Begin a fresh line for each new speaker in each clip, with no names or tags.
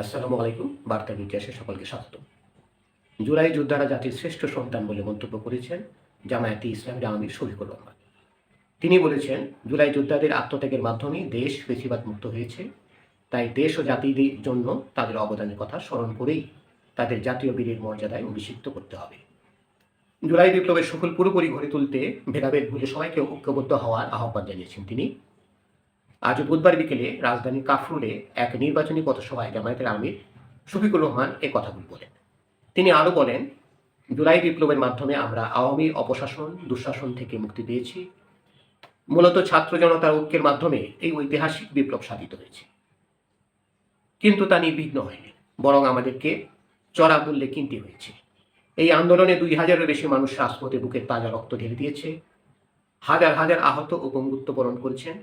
আসসালামু আলাইকুম, বার্তা ইতিহাসে সকলকে স্বাগত। জুলাই যোদ্ধারা জাতির শ্রেষ্ঠ সন্তান বলে মন্তব্য করেছেন জামায়াতি ইসলামের আমির শফিকুর রহমান। তিনি বলেছেন, জুলাই যোদ্ধাদের আত্মত্যাগের মাধ্যমে দেশ বেশিরভাগ মুক্ত হয়েছে। তাই দেশ ও জাতির জন্য তাদের অবদানের কথা স্মরণ করেই তাদের জাতীয় বীরের মর্যাদায় অভিষিক্ত করতে হবে। জুলাই বিপ্লবের সফল পুরোপুরি গড়ে তুলতে ভেদাভেদ ভুলে সবাইকে ঐক্যবদ্ধ হওয়ার আহ্বান জানিয়েছেন তিনি। আজ বুধবার বিকেলে রাজধানীর কাফরুলে এক নির্বাচনী পথসভায় জামায়াতের আমির শফিকুর রহমান এ কথাগুলো বলেন। তিনি আরও বলেন, জুলাই বিপ্লবের মাধ্যমে আমরা আওয়ামী অপশাসন, দুঃশাসন থেকে মুক্তি পেয়েছি। মূলত ছাত্র জনতার ঐক্যের মাধ্যমে এই ঐতিহাসিক বিপ্লব সাধিত হয়েছে। কিন্তু তা নির্বিঘ্ন হয়নি, বরং আমাদেরকে চড়া মূল্যে কিনতে হয়েছে। এই আন্দোলনে দুই হাজারের বেশি মানুষ রাজপথে বুকের তাজা রক্ত ঢেলে দিয়েছে। হাজার হাজার আহত ও পঙ্গুত্ব বরণ করেছেন।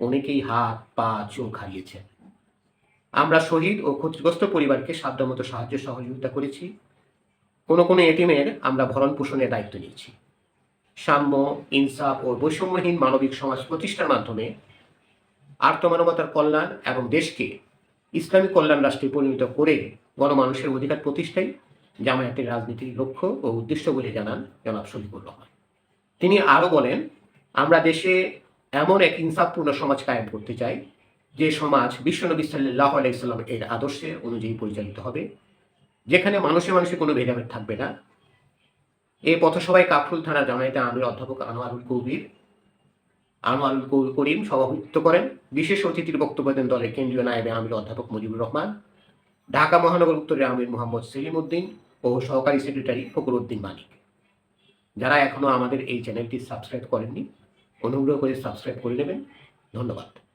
অনেকেই হাত, পা, চোখ হারিয়েছেন। আমরা শহীদ ও ক্ষতিগ্রস্ত পরিবারকে সাধ্যমতো সাহায্য সহযোগিতা করেছি। কোনো কোনো এটিমের আমরা ভরণ পোষণের দায়িত্ব নিয়েছি। সাম্য, ইনসাফ ও বৈষম্যহীন মানবিক সমাজ প্রতিষ্ঠার মাধ্যমে আর্তমানবতার কল্যাণ এবং দেশকে ইসলামী কল্যাণ রাষ্ট্রে পরিণত করে গণমানুষের অধিকার প্রতিষ্ঠাই জামায়াতের রাজনীতির লক্ষ্য ও উদ্দেশ্য বলে জানান জনাব শফিকুর রহমান। তিনি আরও বলেন, আমরা দেশে এমন এক ইনসাফপূর্ণ সমাজ কায়েম করতে চাই, যে সমাজ বিশ্বনবী সাল্লাহ আলাইসাল্লাম এর আদর্শে অনুযায়ী পরিচালিত হবে, যেখানে মানুষে মানুষে কোনো ভেদাভেদ থাকবে না। এই পথসভায় কাফরুল থানা জামায়াতে আমির অধ্যাপক আনোয়ারুল কবির, আনোয়ারুল করিম সভাপতিত্ব করেন। বিশেষ অতিথির বক্তব্য দেন দলের কেন্দ্রীয় নায়েবে আমির অধ্যাপক মুজিবুর রহমান, ঢাকা মহানগর উত্তরের আমির মোহাম্মদ সেলিম উদ্দিন ও সহকারী সেক্রেটারি ফকর উদ্দিন মানিক। যারা এখনও আমাদের এই চ্যানেলটি সাবস্ক্রাইব করেননি অনুগ্রহ করে সাবস্ক্রাইব করে নেবেন। ধন্যবাদ।